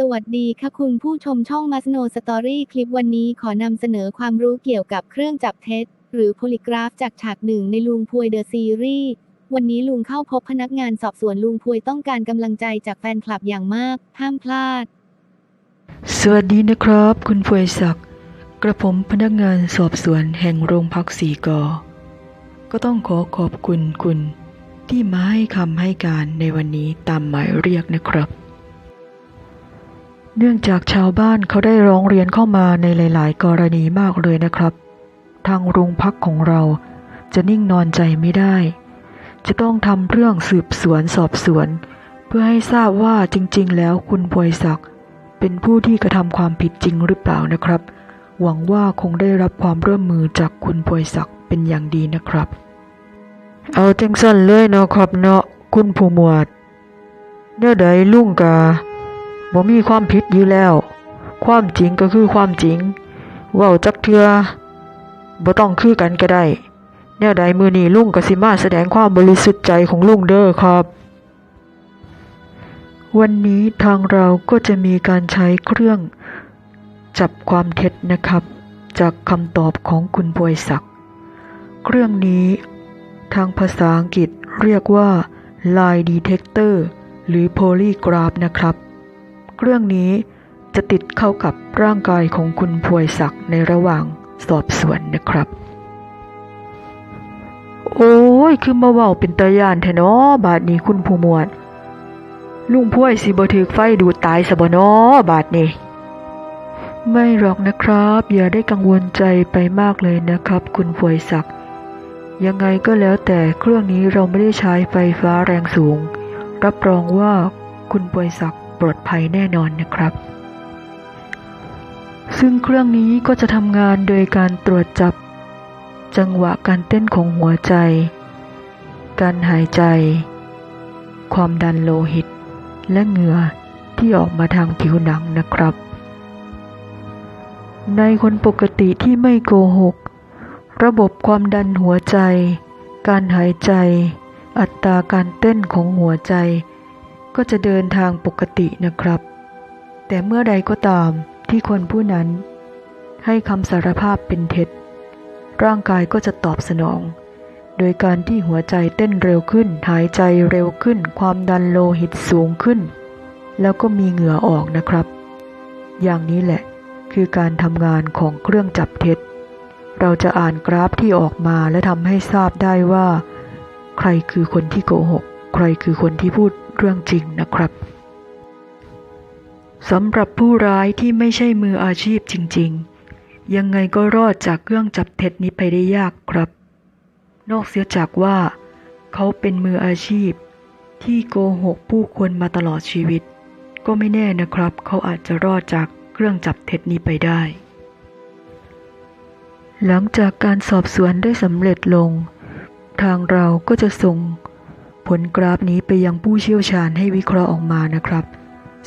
สวัสดีค่ะคุณผู้ชมช่อง m a s n o Story คลิปวันนี้ขอนำเสนอความรู้เกี่ยวกับเครื่องจับเท็จ หรือโพลิกราฟจากฉากหนึ่งในลุงพวยเดอะซีรีส์วันนี้ลุงเข้าพบพนักงานสอบสวนลุงพวยต้องการกำลังใจจากแฟนคลับอย่างมาก ห้ามพลาด สวัสดีนะครับ คุณพวยศักดิ์กระผมพนักงานสอบสวนแห่งโรงพักสีกอ ก็ต้องขอขอบคุณคุณ ที่มาให้คำให้การในวันนี้ตามหมายเรียกนะครับ เนื่องจากชาวบ้านเขาได้ร้องเรียนเข้ามาในหลาย ๆ กรณีมากเลยนะครับ ทางโรงพักของเราจะนิ่งนอนใจไม่ได้ จะต้องทำเรื่องสืบสวนสอบสวน เพื่อให้ทราบว่าจริง ๆ แล้วคุณพวยศักดิ์เป็นผู้ที่กระทำความผิดจริงหรือเปล่านะครับ หวังว่าคงได้รับความร่วมมือจากคุณพวยศักดิ์เป็นอย่างดีนะครับ เอาจังสั้นเลยเนาะครับเนาะคุณผู้หมวดเนื้อใดลุงกา บ่มีความผิดอยู่แล้ว ความจริงก็คือความจริงเว้าจักเทือบ่ต้องคือกันก็ได้ แนวใดมือนี้ลุงกสิมาแสดงความบริสุทธิ์ใจของลุงเด้อครับ วันนี้ทางเราก็จะมีการใช้เครื่องจับความเท็จนะครับ จากคำตอบของคุณพวยศักดิ์เครื่องนี้ทางภาษาอังกฤษเรียกว่า lie detector หรือ polygraph นะครับ เครื่องนี้จะติดเข้ากับร่างกายของคุณพวยศักดิ์ในระหว่างสอบสวนนะครับ โอ้ย คือมาเว้าเป็นตายานแท้เนาะบาดนี้คุณผู้หมวด ลุงพวยสิบถึกไฟดูดตายซะบ่น้อบาดนี้ ไม่หรอกนะครับ อย่าได้กังวลใจไปมากเลยนะครับ คุณพวยศักดิ์ยังไงก็แล้วแต่เครื่องนี้เราไม่ได้ใช้ไฟฟ้าแรงสูง รับรองว่าคุณพวยศักดิ์ ปลอดภัยแน่นอนนะครับ ซึ่งเครื่องนี้ก็จะทำงานโดยการตรวจจับ จังหวะการเต้นของหัวใจ การหายใจ ความดันโลหิต และเหงื่อที่ออกมาทางผิวหนังนะครับ ในคนปกติที่ไม่โกหก ระบบความดันหัวใจ การหายใจ อัตราการเต้นของหัวใจ ก็จะเดินทางปกตินะครับ แต่เมื่อใดก็ตามที่คนผู้นั้น ให้คำสารภาพเป็นเท็จ ร่างกายก็จะตอบสนอง โดยการที่หัวใจเต้นเร็วขึ้น หายใจเร็วขึ้น ความดันโลหิตสูงขึ้น แล้วก็มีเหงื่อออกนะครับ อย่างนี้แหละคือการทำงานของเครื่องจับเท็จ เราจะอ่านกราฟที่ออกมาและทำให้ทราบได้ว่า ใครคือคนที่โกหก ใครคือคนที่พูด เรื่องจริงนะครับสำหรับผู้ร้ายที่ไม่ใช่มืออาชีพจริง ๆ ยังไงก็รอดจากเครื่องจับเท็จนี้ไปได้ยากครับ นอกเสียจากว่า เขาเป็นมืออาชีพ ที่โกหกผู้คนมาตลอดชีวิต ก็ไม่แน่นะครับ เขาอาจจะรอดจากเครื่องจับเท็จนี้ไปได้ หลังจากการสอบสวนได้สำเร็จลง ทางเราก็จะส่ง ผลกราฟนี้ไปยังผู้เชี่ยวชาญให้วิเคราะห์ออกมานะครับ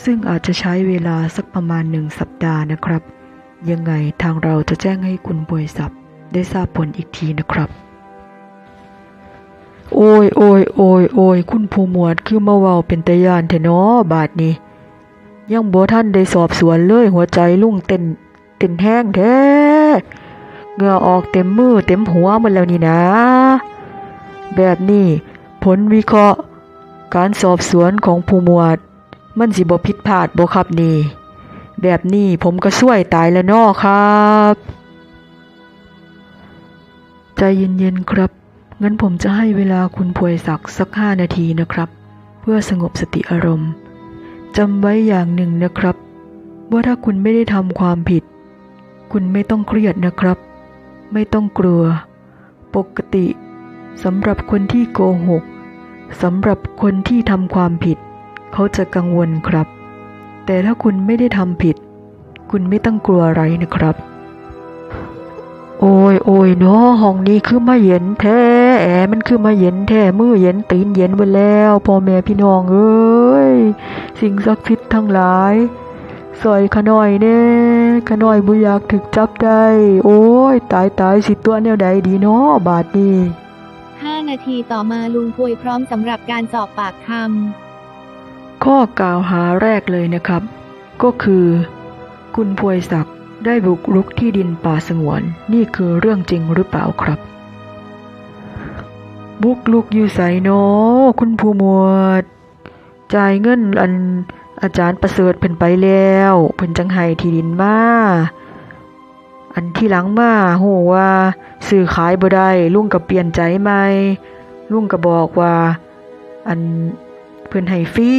ซึ่งอาจจะใช้เวลาสักประมาณหนึ่งสัปดาห์นะครับ ยังไงทางเราจะแจ้งให้คุณบริษัทได้ทราบผลอีกทีนะครับ โอ้ยโอ้ยโอ้ยโอ้ยคุณผู้หมวดคือมาเว้าเป็นตะยานแท้เนาะบาดนี้ ยังบ่ท่านได้สอบสวนเลยหัวใจลุ่งเต้นเต้นแห้งแท้เหงื่อออกเต็มมือเต็มหัวหมดแล้วนี่นะ แบบนี้ ผลวิเคราะห์ การสอบสวนของผู้หมวด มันสิบ่ผิดพลาดบ่ครับนี่ แบบนี้ผมก็ช่วยตายแล้วนาะครับ ใจเย็นๆครับ งั้นผมจะให้เวลาคุณพวยศักดิ์สักห้านาทีนะครับ เพื่อสงบสติอารมณ์จำไว้อย่างหนึ่งนะครับ ว่าถ้าคุณไม่ได้ทำความผิด คุณไม่ต้องเครียดนะครับ ไม่ต้องกลัว ปกติ สำหรับคนที่โกหกสำหรับคนที่ทำความผิด เขาจะกังวลครับ แต่ถ้าคุณไม่ได้ทำผิด คุณไม่ต้องกลัวอะไรนะครับ โอ้ยโอ้ยเนาะห้องนี้คือมาเย็นแท้แอมันคือมาเย็นแท้มือเย็นตีนเย็นหมดแล้วพ่อแม่พี่น้องเอ้ยสิ่งศักดิ์สิทธิ์ทั้งหลายสอยขน่อยเน่ขน่อยบุอยากถึกจับได้ โอ้ย ตายตายสิตัวแนวใดดีเนาะบาดนี้ 5 นาทีต่อมาลุงพวยพร้อมสำหรับการสอบปากคำข้อกล่าวหาแรกเลยนะครับ ก็คือ คุณพวยศักดิ์ได้บุกรุกที่ดินป่าสงวน นี่คือเรื่องจริงหรือเปล่าครับ บุกลุกอยู่ใสโนคุณผู้หมวด จ่ายเงินอันอาจารย์ประเสริฐเพิ่นไปแล้ว เพิ่นจังให้ที่ดินมา อันที่หลังมาโหว่าซื้อขายบ่ได้ลุงก็เปลี่ยนใจใหม่ลุงก็บอกว่า อันเพิ่อนให้ฟรี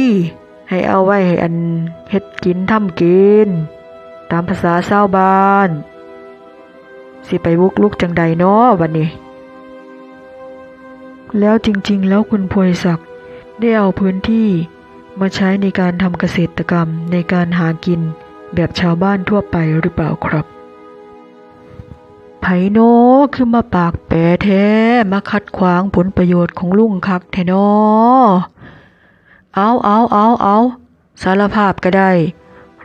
ให้เอาไว้ให้อันเฮ็ดกินทำกิน ตามภาษาชาวบ้าน สิไปบุกลุกจังใดเนาะบัดนี้ แล้วจริงๆ แล้วคุณพวยศักดิ์ได้เอาพื้นที่มาใช้ในการทำเกษตรกรรมในการหากินแบบชาวบ้านทั่วไปหรือเปล่าครับ ไผโนคือมาปากแปรแท้มาคัดขวางผลประโยชน์ของลุงคักแท้นอเอาเอาเอาเอาสารภาพก็ได้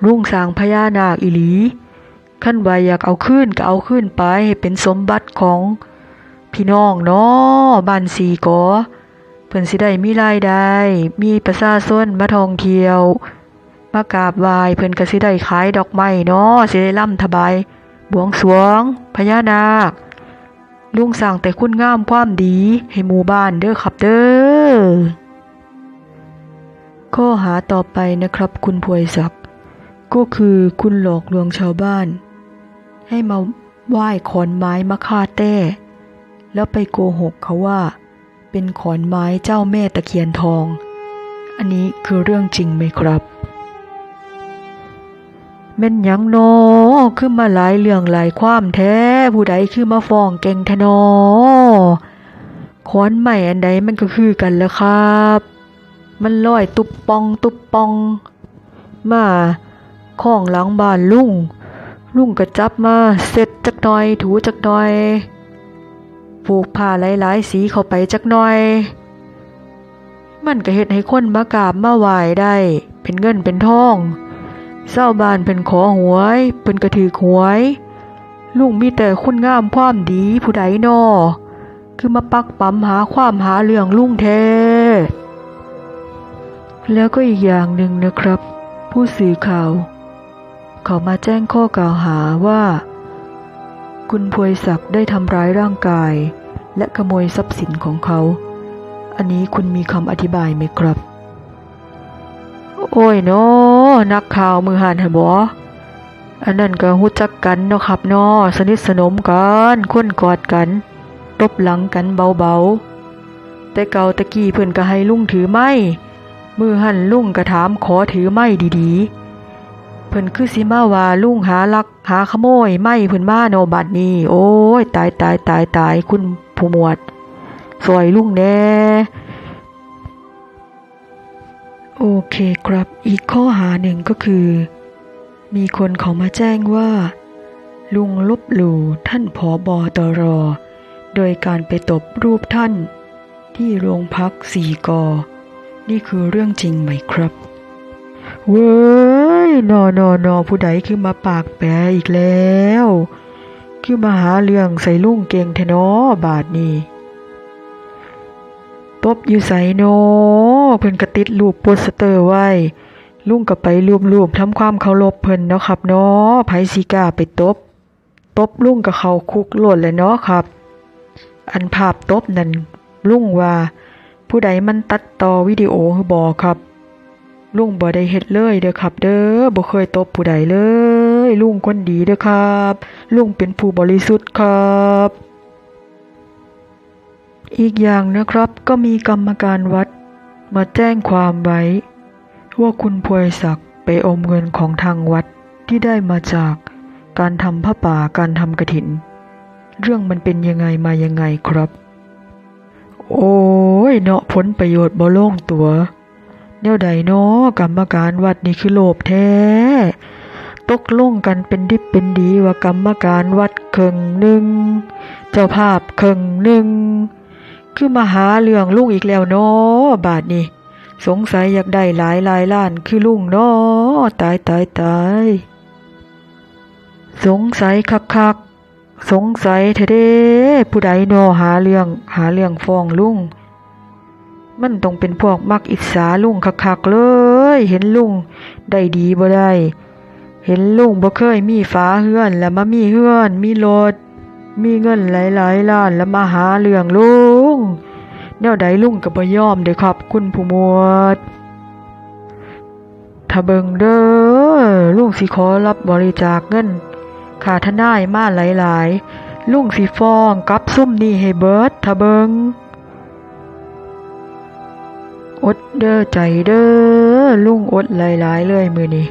ลุงสร้างพญานาคอีหลีขั้นว่าอยากเอาขึ้นก็เอาขึ้นไปให้เป็นสมบัติของพี่น้องเนาะบ้านสีกอเพิ่นสิได้มีรายได้ มีประชาชนมาท่องเที่ยว มากราบไหว้เพิ่นก็สิได้ขายดอกไม้เนาะสิได้ล่ำถบาย บวงสรวงพญานาค ลุงสั่งแต่คุณงามความดี ให้หมู่บ้านเด้อครับเด้อข้อหาต่อไปนะครับ คุณพวยศักดิ์ก็คือคุณหลอกลวงชาวบ้าน ให้มาไหว้ขอนไม้มะค่าแต้ แล้วไปโกหกเขาว่า เป็นขอนไม้เจ้าแม่ตะเคียนทอง อันนี้คือเรื่องจริงไหมครับ แม่นยังโนคือมาหลายเรื่องหลายความแท้ ผู้ใดคือมาฟ้องเก่งแทนอขอนใหม่อันใดมันก็คือกันแล้วครับ มันลอยตุบปองตุบปอง มาข้องหลังบ้านลุงลุงก็จับมาเสร็จจักหน่อยถูจักหน่อยผูกผ้าหลายๆสีเข้าไปจักหน่อย มันก็เฮ็ดให้คนมากราบมาไหว้ได้ เป็นเงินเป็นทอง เศร้าบานเป็นขอหวยเป็นกระถือหวย ลุงมีแต่คุณงามความดีผู้ใดนอคือมาปักปั๊มหาความหาเรื่องลุงแท้แล้วก็อีกอย่างหนึ่งนะครับ ผู้สื่อข่าวเขามาแจ้งข้อกล่าวหาว่า คุณพวยศักดิ์ได้ทำร้ายร่างกาย และขโมยทรัพย์สินของเขา อันนี้คุณมีคำอธิบายไหมครับ โอ้ยเนาะนักข่าวมือหันหันบออันนั้นก็หูจักกันเนาะครับเนาะสนิทสนมกันคุ้นกอดกัน ตบหลังกันเบาๆ แต่เก่าตะกี้เพิ่อนก็ให้ลุงถือไม้มือหันลุงก็ถามขอถือไม้ดีๆ เพิ่อนคือสิมาว่าลุงหาลักหาขโมยไม้เพิ่อนมาโนบัดนี้โอ้ยตายตายตายตายคุณผู้หมวดสวยลุงแน่ โอเคครับ อีกข้อหาหนึ่งก็คือ มีคนเขามาแจ้งว่า ลุงลบหลู่ท่านผอบอตรโดยการไปตบรูปท่าน ที่โรงพักสี่กอ นี่คือเรื่องจริงไหมครับ เว้ยนอนอนอผู้ใดคือมาปากแปรอีกแล้ว คือมาหาเรื่องใส่ลุงเก่งแทนอบาทนี้ ตบอยู่ใส่โนเพิ่นกระติดรูปโปสเตอร์ไว้ ลุงก็ไปรูปๆทำความเคารพเพิ่นเนาะครับเนาะไผสิกล้าไปตบ ตบลุงกับเขาคุกโลดเลยเนาะครับ อันภาพตบนั่นลุงว่า ผู้ใดมันตัดต่อวิดีโอคือบ่ครับ ลุงบ่ได้เฮ็ดเลยเด้อครับ เด้อบ่เคยตบผู้ใดเลย ลุงคนดีเด้อครับ ลุงเป็นผู้บริสุทธิ์ครับ อีกอย่างนะครับก็มีกรรมการวัดมาแจ้งความไว้ ว่าคุณพวยศักดิ์ไปอมเงินของทางวัดที่ได้มาจากการทำผ้าป่าการทำกระถิน เรื่องมันเป็นยังไงมายังไงครับ โอ้ยเนาะผลประโยชน์บ่โล่งตัวแนวใดเนาะกรรมการวัดนี่คือโลภแท้ ตกลงกันเป็นดิบเป็นดีว่ากรรมการวัดเคิงหนึ่งเจ้าภาพเคิงหนึ่ง คือมาหาเรื่องลุงอีกแล้วเนาะบาทนี้ สงสัยอยากได้หลายหลายล้านคือลุงเนาะตายตายตายสงสัยคักคักสงสัยเทเด้ผู้ใดเนาะหาเรื่องหาเรื่องฟ้องลุงมันต้องเป็นพวกมักอิจฉาลุงคักๆเลย เห็นลุงได้ดีบ่ได้ เห็นลุงบ่เคยมีฟ้าเฮือน แล้วมามีเฮือน มีรถ มีเงินหลายๆล้านแล้วมาหาเรื่องลุงแนวใดลุงก็บ่ยอมเด้อครับ คุณผู้หมวดถ้าเบิงเด้อลุงสิขอรับบริจาคเงินค่าทนายมาหลายๆลุงสิฟ้องกับซุ่มนี่ให้เบิดถ้าเบิงอดเด้อใจเด้อลุงอดหลายๆเลยมือนี้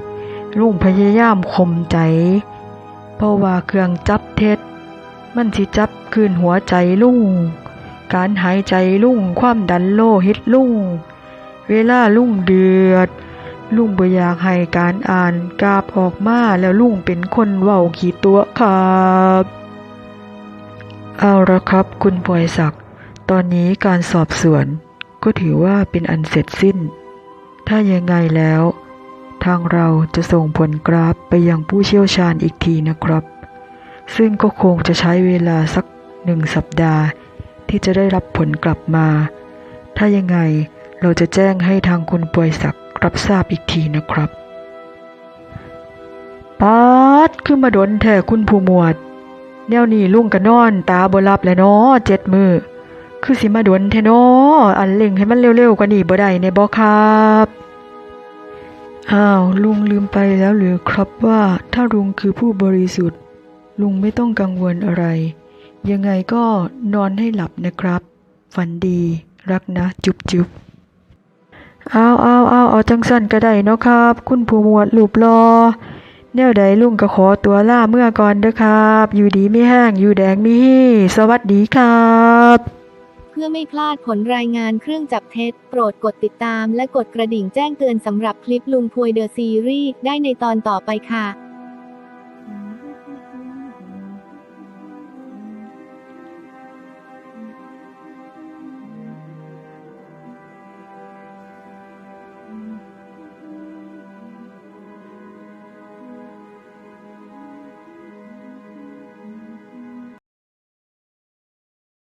ลุงพยายามข่มใจ เพราะว่าเครื่องจับเท็จ มันสิจับคืนหัวใจลุ่ง การหายใจลุ่งความดันโลหิตลุ่ง เวลาลุ่งเดือด ลุ่งบ่อยากให้การอ่านกาบออกมาแล้วลุ่งเป็นคนเว้าขี้ตัวครับเอาละครับคุณปอยศักดิ์ตอนนี้การสอบสวนก็ถือว่าเป็นอันเสร็จสิ้น ถ้ายังไงแล้ว ทางเราจะส่งผลกราฟไปยังผู้เชี่ยวชาญอีกทีนะครับ ซึ่งก็คงจะใช้เวลาสักหนึ่งสัปดาห์ ที่จะได้รับผลกลับมา ถ้ายังไงเราจะแจ้งให้ทางคุณปวยศักรับทราบอีกทีนะครับป๊าดขึ้นมาดนแท้คุณผู้หมวด แนวนี้ลุงก็นอน ตาบลับแล้วเนาะเจ็ดมือ คือสิมาดนแท้เนาะอันเล่งให้มันเร็วๆกว่านี้บ่ได้ในบ่ครับอ้าวลุงลืมไปแล้วหรือครับว่าถ้าลุงคือผู้บริสุทธิ์ ลุงไม่ต้องกังวลอะไร ยังไงก็นอนให้หลับนะครับ ฝันดี รักนะจุ๊บจุ๊บเอาเอาเอาเอาจังสั้นก็ได้เนาะครับ คุณผู้หมวดรูปรอแนวใดลุงก็ขอตัวล่าเมื่อก่อนเด้อครับ อยู่ดีไม่แห้งอยู่แดงไม่ฮี่สวัสดีครับเพื่อไม่พลาดผลรายงานเครื่องจับเท็จ โปรดกดติดตามและกดกระดิ่งแจ้งเตือนสำหรับคลิปลุงพวยเดอะซีรีส์ได้ในตอนต่อไปค่ะ